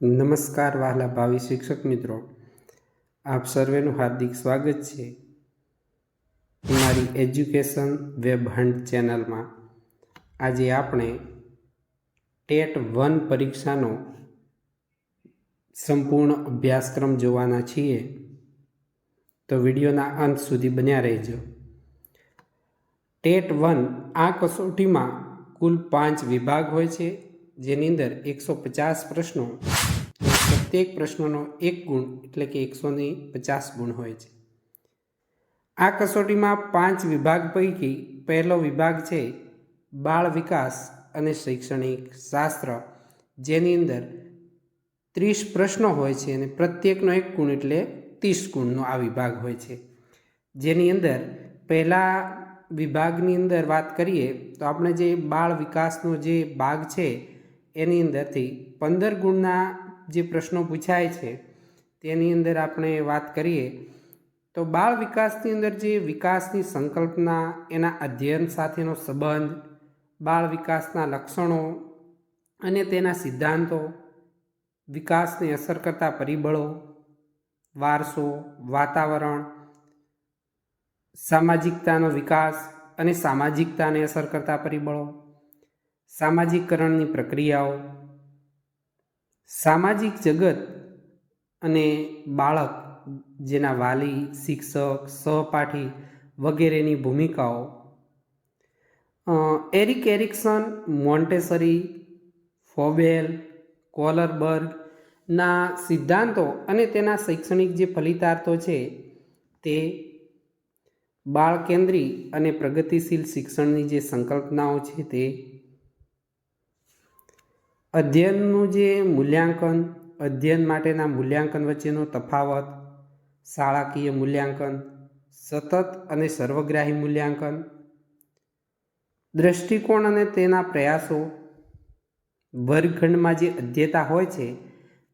નમસ્કાર વહાલા ભાવિ શિક્ષક મિત્રો. આપ સર્વેનું હાર્દિક સ્વાગત છે મારી એજ્યુકેશન વેબ હન્ટ ચેનલમાં. આજે આપણે ટેટ વન પરીક્ષાનો સંપૂર્ણ અભ્યાસક્રમ જોવાના છીએ. તો વિડીયોના અંત સુધી બન્યા રહેજો. ટેટ વન આ કસોટીમાં કુલ પાંચ વિભાગ હોય છે. જેની અંદર એકસો પચાસ પ્રશ્નો પ્રત્યેક પ્રશ્નોનો એક ગુણ એટલે કે એકસોની પચાસ ગુણ હોય છે. આ કસોટીમાં પાંચ વિભાગ પૈકી પહેલો વિભાગ છે બાળ વિકાસ અને શૈક્ષણિક શાસ્ત્ર, જેની અંદર ત્રીસ પ્રશ્નો હોય છે અને પ્રત્યેકનો એક ગુણ એટલે ત્રીસ ગુણનો આ વિભાગ હોય છે. જેની અંદર પહેલાં વિભાગની અંદર વાત કરીએ તો આપણે જે બાળ વિકાસનો જે ભાગ છે એની અંદરથી પંદર ગુણના જે પ્રશ્નો પૂછાય છે, તેની અંદર આપણે વાત કરીએ, તો બાળ વિકાસની અંદર જે વિકાસની સંકલ્પના, એના અધ્યયન સાથેનો સંબંધ, બાળ વિકાસના લક્ષણો અને તેના સિદ્ધાંતો, વિકાસને અસર કરતા પરિબળો, વારસો, વાતાવરણ, સામાજિકતાનો વિકાસ અને સામાજિકતાને અસર કરતા પરિબળો સામાજિકકરણની પ્રક્રિયાઓ, સામાજિક જગત અને બાળક જેના વાલી, શિક્ષક, સહપાઠી વગેરેની ભૂમિકાઓ. એરિક એરિક્સન, મોન્ટેસરી, ફોબેલ કોલરબર્ગના સિદ્ધાંતો અને તેના શૈક્ષણિક જે ફલિતાર્થો છે તે બાળ કેન્દ્રી અને પ્રગતિશીલ શિક્ષણની જે સંકલ્પનાઓ છે તે અધ્યયનનું જે મૂલ્યાંકન, અધ્યયન માટેના મૂલ્યાંકન વચ્ચેનો તફાવત, શાળાકીય મૂલ્યાંકન, સતત અને સર્વગ્રાહી મૂલ્યાંકન દૃષ્ટિકોણ અને તેના પ્રયાસો, વર્ગખંડમાં જે અધ્યતા હોય છે,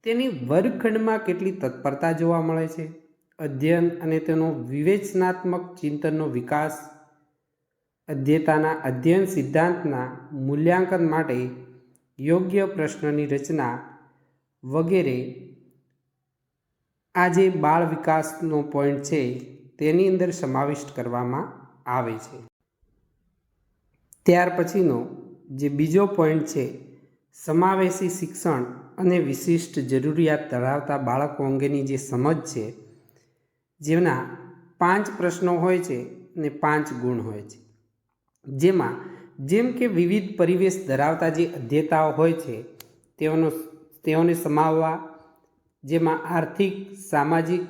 તેની વર્ગખંડમાં કેટલી તત્પરતા જોવા મળે છે, અધ્યયન અને તેનો વિવેચનાત્મક ચિંતનનો વિકાસ અધ્યતાના અધ્યયન સિદ્ધાંતના મૂલ્યાંકન માટે યોગ્ય પ્રશ્નની રચના વગેરે આ જે બાળ વિકાસનો પોઈન્ટ છે, તેની અંદર સમાવિષ્ટ કરવામાં આવે છે. ત્યાર પછીનો જે બીજો પોઈન્ટ છે, સમાવેશી શિક્ષણ અને વિશિષ્ટ જરૂરિયાત ધરાવતા બાળકો અંગેની જે સમજ છે, જેના પાંચ પ્રશ્નો હોય છે અને પાંચ ગુણ હોય છે. જેમાં જેમ કે વિવિધ પરિવેશ ધરાવતા જે અધ્યતાઓ હોય છે, તેઓનો તેઓને સમાવવા, જેમાં આર્થિક, સામાજિક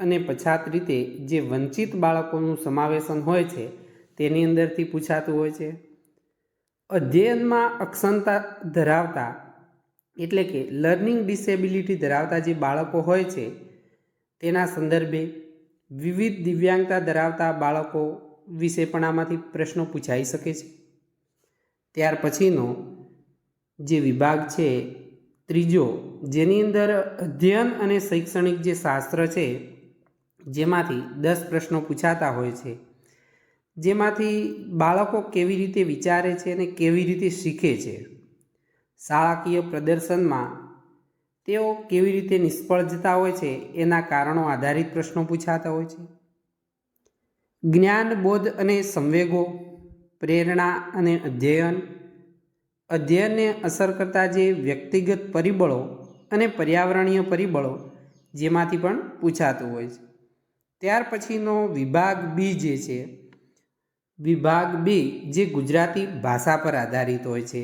અને પછાત રીતે જે વંચિત બાળકોનું સમાવેશન હોય છે, તેની અંદરથી પૂછાતું હોય છે. અધ્યયનમાં અક્ષમતા ધરાવતા એટલે કે લર્નિંગ ડિસેબિલિટી ધરાવતા જે બાળકો હોય છે, તેના સંદર્ભે વિવિધ દિવ્યાંગતા ધરાવતા બાળકો વિશે પણ આમાંથી પ્રશ્નો પૂછાઈ શકે છે. ત્યાર પછીનો જે વિભાગ છે, ત્રીજો, જેની અંદર અધ્યયન અને શૈક્ષણિક જે શાસ્ત્ર છે, જેમાંથી દસ પ્રશ્નો પૂછાતા હોય છે. જેમાંથી બાળકો કેવી રીતે વિચારે છે અને કેવી રીતે શીખે છે. શાળાકીય પ્રદર્શનમાં તેઓ કેવી રીતે નિષ્ફળ જતા હોય છે, એના કારણો આધારિત પ્રશ્નો પૂછાતા હોય છે. જ્ઞાન બોધ અને સંવેગો પ્રેરણા અને અધ્યયન. અધ્યયનને અસર કરતા જે વ્યક્તિગત પરિબળો અને પર્યાવરણીય પરિબળો જેમાંથી પણ પૂછાતું હોય છે. ત્યાર પછીનો વિભાગ બી જે છે, વિભાગ બી જે ગુજરાતી ભાષા પર આધારિત હોય છે,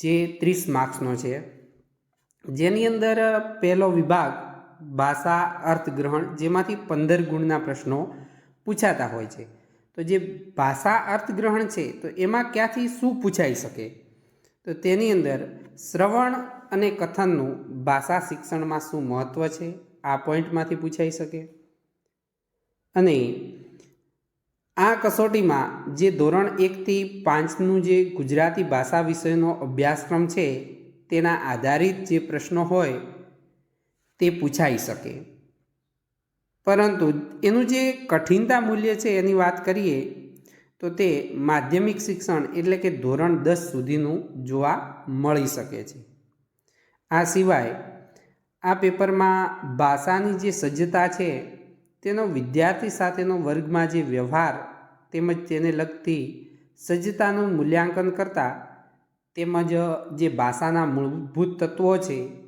જે ત્રીસ માર્ક્સનો છે. જેની અંદર પહેલો વિભાગ ભાષા અર્થગ્રહણ જેમાંથી પંદર ગુણના પ્રશ્નો પૂછાતા હોય છે. તો જે ભાષા અર્થગ્રહણ છે, તો એમાં ક્યાંથી શું પૂછાઈ શકે? તો તેની અંદર શ્રવણ અને કથનનું ભાષા શિક્ષણમાં શું મહત્ત્વ છે? આ પોઈન્ટમાંથી પૂછાઈ શકે. અને આ કસોટીમાં જે ધોરણ એકથી પાંચનું જે ગુજરાતી ભાષા વિષયનો અભ્યાસક્રમ છે, તેના આધારિત જે પ્રશ્નો હોય, તે પૂછાઈ શકે. પરંતુ એનું જે કઠિનતા મૂલ્ય છે એની વાત કરીએ, તો તે માધ્યમિક શિક્ષણ એટલે કે ધોરણ દસ સુધીનું જોવા મળી શકે છે. આ સિવાય, આ પેપરમાં ભાષાની જે સજ્જતા છે, તેનો વિદ્યાર્થી સાથેનો વર્ગમાં જે વ્યવહાર તેમજ તેને લગતી સજ્જતાનું મૂલ્યાંકન કરતા તેમજ જે ભાષાના મૂળભૂત તત્વો છે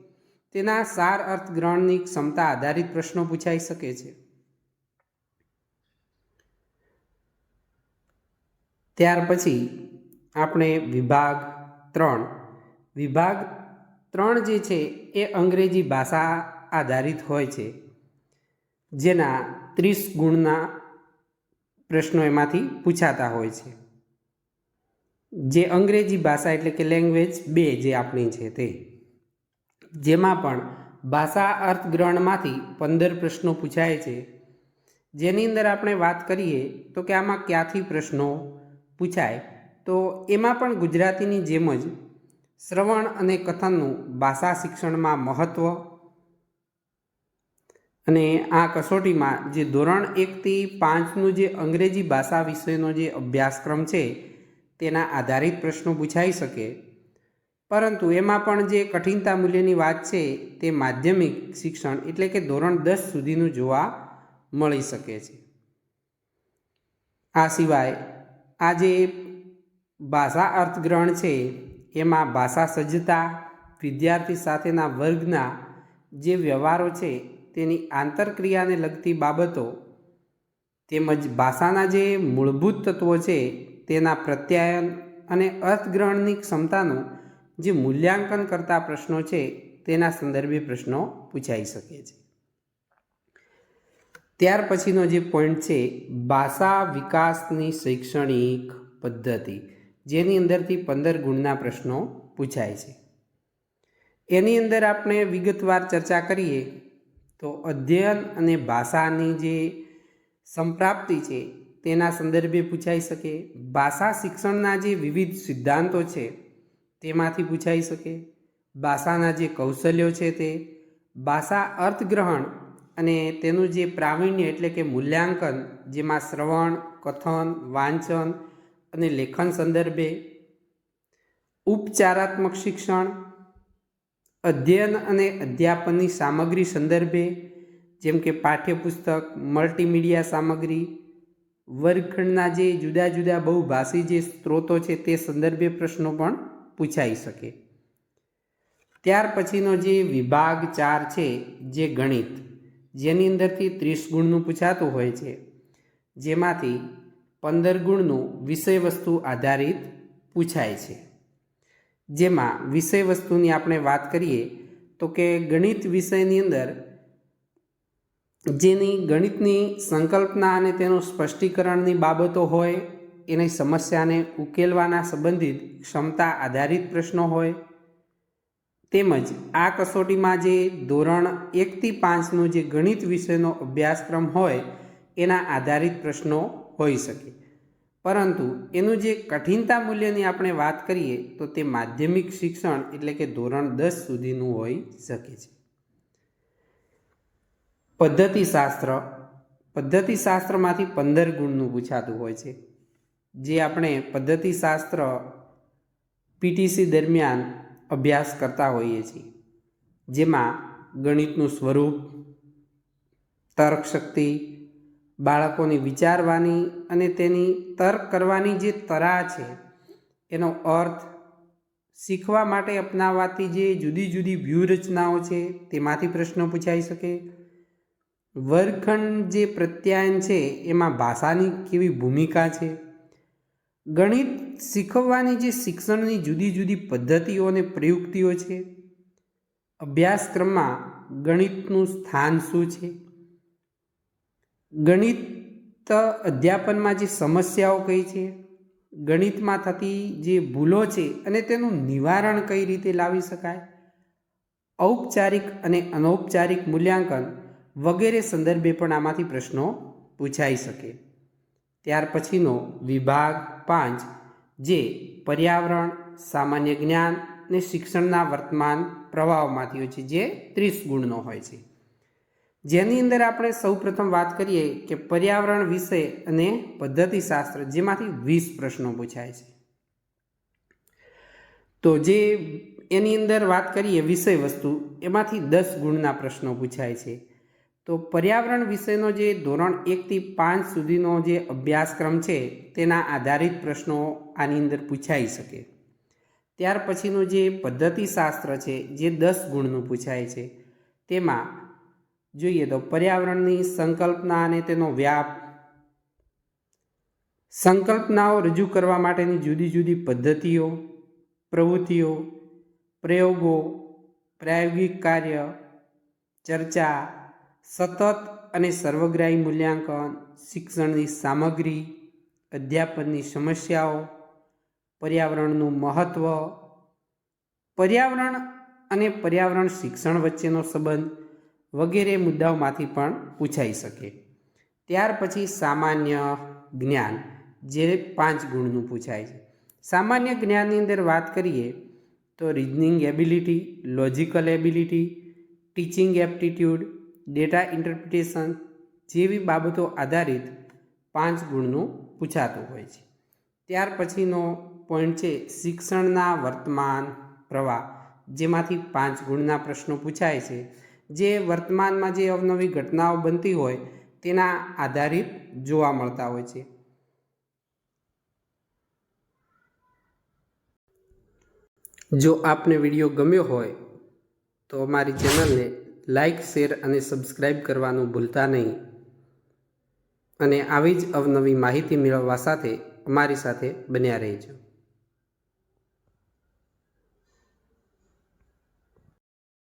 તેના સાર અર્થગ્રહણની ક્ષમતા આધારિત પ્રશ્નો પૂછાઈ શકે છે. ત્યાર પછી આપણે વિભાગ ત્રણ. વિભાગ ત્રણ જે છે એ અંગ્રેજી ભાષા આધારિત હોય છે. જેના ત્રીસ ગુણના પ્રશ્નો એમાંથી પૂછાતા હોય છે. જે અંગ્રેજી ભાષા એટલે કે લેંગ્વેજ બે જે આપણી છે તે. જેમાં પણ ભાષા અર્થગ્રહણમાંથી પંદર પ્રશ્નો પૂછાય છે. જેની અંદર આપણે વાત કરીએ તો કે આમાં ક્યાંથી પ્રશ્નો પૂછાય? તો એમાં પણ ગુજરાતીની જેમ જ શ્રવણ અને કથનનું ભાષા શિક્ષણમાં મહત્ત્વ અને આ કસોટીમાં જે ધોરણ એકથી પાંચનું જે અંગ્રેજી ભાષા વિષયનો જે અભ્યાસક્રમ છે, તેના આધારિત પ્રશ્નો પૂછાઈ શકે. પરંતુ એમાં પણ જે કઠિનતા મૂલ્યની વાત છે, તે માધ્યમિક શિક્ષણ એટલે કે ધોરણ દસ સુધીનું જોવા મળી શકે છે. આ સિવાય, આ જે ભાષા અર્થગ્રહણ છે, એમાં ભાષા સજ્જતા, વિદ્યાર્થી સાથેના વર્ગના જે વ્યવહારો છે, તેની આંતરક્રિયાને લગતી બાબતો તેમજ ભાષાના જે મૂળભૂત તત્વો છે, તેના પ્રત્યાયન અને અર્થગ્રહણની ક્ષમતાનું જે મૂલ્યાંકન કરતા પ્રશ્નો છે, તેના સંદર્ભે પ્રશ્નો પૂછાઈ શકે છે. ત્યાર પછીનો જે પોઈન્ટ છે, ભાષા વિકાસની શૈક્ષણિક પદ્ધતિ, જેની અંદરથી પંદર ગુણના પ્રશ્નો પૂછાય છે. એની અંદર આપણે વિગતવાર ચર્ચા કરીએ, તો અધ્યયન અને ભાષાની જે સંપ્રાપ્તિ છે, તેના સંદર્ભે પૂછાઈ શકે. ભાષા શિક્ષણના જે વિવિધ સિદ્ધાંતો છે તેમાંથી પૂછાઈ શકે. ભાષાના જે કૌશલ્યો છે તે ભાષા અર્થગ્રહણ અને તેનું જે પ્રાવીણ્ય એટલે કે મૂલ્યાંકન, જેમાં શ્રવણ, કથન, વાંચન અને લેખન સંદર્ભે, ઉપચારાત્મક શિક્ષણ, અધ્યયન અને અધ્યાપનની સામગ્રી સંદર્ભે, જેમ કે પાઠ્યપુસ્તક, મલ્ટીમીડિયા સામગ્રી, વર્ગખંડના જે જુદા જુદા બહુભાષી જે સ્ત્રોતો છે તે સંદર્ભે પ્રશ્નો પણ પૂછાઈ શકે. ત્યાર પછીનો જે વિભાગ ચાર છે, જે ગણિત, જેની અંદરથી ત્રીસ ગુણનું પૂછાતું હોય છે, જેમાંથી પંદર ગુણનું વિષય વસ્તુ આધારિત પૂછાય છે. જેમાં વિષય વસ્તુની આપણે વાત કરીએ, તો કે ગણિત વિષયની અંદર, જેની ગણિતની સંકલ્પના અને તેનું સ્પષ્ટીકરણની બાબતો હોય એની સમસ્યાને ઉકેલવાના સંબંધિત ક્ષમતા આધારિત પ્રશ્નો હોય. તેમજ આ કસોટીમાં જે ધોરણ એકથી પાંચનો જે ગણિત વિષયનો અભ્યાસક્રમ હોય, એના આધારિત પ્રશ્નો હોઈ શકે. પરંતુ એનું જે કઠિનતા મૂલ્યની આપણે વાત કરીએ, તો તે માધ્યમિક શિક્ષણ એટલે કે ધોરણ દસ સુધીનું હોઈ શકે છે. પદ્ધતિશાસ્ત્ર. પદ્ધતિશાસ્ત્રમાંથી પંદર ગુણનું પૂછાતું હોય છે. જે આપણે પદ્ધતિશાસ્ત્ર પીટીસી દરમિયાન અભ્યાસ કરતા હોઈએ છીએ. જેમાં ગણિતનું સ્વરૂપ, તર્કશક્તિ, બાળકોની વિચારવાની અને તેની તર્ક કરવાની જે તરા છે, એનો અર્થ શીખવા માટે અપનાવાતી જે જુદી જુદી વ્યૂહરચનાઓ છે, તેમાંથી પ્રશ્નો પૂછાઈ શકે. વર્ગખંડ જે પ્રત્યાયન છે, એમાં ભાષાની કેવી ભૂમિકા છે? ગણિત શીખવવાની જે શિક્ષણની જુદી જુદી પદ્ધતિઓ અને પ્રયુક્તિઓ છે, અભ્યાસક્રમમાં ગણિતનું સ્થાન શું છે, ગણિત અધ્યાપનમાં જે સમસ્યાઓ કઈ છે, ગણિતમાં થતી જે ભૂલો છે અને તેનું નિવારણ કઈ રીતે લાવી શકાય, ઔપચારિક અને અનૌપચારિક મૂલ્યાંકન વગેરે સંદર્ભે પણ આમાંથી પ્રશ્નો પૂછાઈ શકે. ત્યાર પછીનો વિભાગ પાંચ, જે પર્યાવરણ, સામાન્ય જ્ઞાન અને શિક્ષણના વર્તમાન પ્રવાહમાંથી હોય છે, જે ત્રીસ ગુણનો હોય છે. જેની અંદર આપણે સૌપ્રથમ વાત કરીએ કે પર્યાવરણ વિષય અને પદ્ધતિશાસ્ત્ર, જેમાંથી વીસ પ્રશ્નો પૂછાય છે. તો જે એની અંદર વાત કરીએ વિષય વસ્તુ એમાંથી દસ ગુણના પ્રશ્નો પૂછાય છે. તો પર્યાવરણ વિષયનો જે ધોરણ એકથી પાંચ સુધીનો જે અભ્યાસક્રમ છે, તેના આધારિત પ્રશ્નો આની અંદર પૂછાઈ શકે. ત્યાર પછીનું જે પદ્ધતિશાસ્ત્ર છે, જે દસ ગુણનું પૂછાય છે, તેમાં જોઈએ તો પર્યાવરણની સંકલ્પના અને તેનો વ્યાપ, સંકલ્પનાઓ રજૂ કરવા માટેની જુદી જુદી પદ્ધતિઓ, પ્રવૃત્તિઓ, પ્રયોગો, પ્રાયોગિક કાર્ય, ચર્ચા સતત અને સર્વગ્રાહી મૂલ્યાંકન, શિક્ષણની સામગ્રી, અધ્યાપનની સમસ્યાઓ, પર્યાવરણનું મહત્ત્વ પર્યાવરણ અને પર્યાવરણ શિક્ષણ વચ્ચેનો સંબંધ વગેરે મુદ્દાઓમાંથી પણ પૂછાઈ શકે. ત્યાર પછી સામાન્ય જ્ઞાન, જે પાંચ ગુણનું પૂછાય છે. સામાન્ય જ્ઞાનની અંદર વાત કરીએ તો reasoning ability logical ability teaching aptitude data interpretation જેવી બાબતો આધારિત પાંચ ગુણનું પૂછાતું હોય છે. ત્યાર પછીનો પોઈન્ટ છે શિક્ષણના વર્તમાન પ્રવાહ, જેમાંથી પાંચ ગુણના પ્રશ્નો પૂછાય છે. જે વર્તમાનમાં જે અવનવી ઘટનાઓ બનતી હોય તેના આધારિત જોવા મળતા હોય છે. જો આપને વીડિયો ગમ્યો હોય તો અમારી ચેનલને લાઈક, શેર અને સબસ્ક્રાઈબ કરવાનું ભૂલતા નહીં. અને આવી જ અવનવી માહિતી મેળવવા સાથે અમારી સાથે બન્યા રહેજો.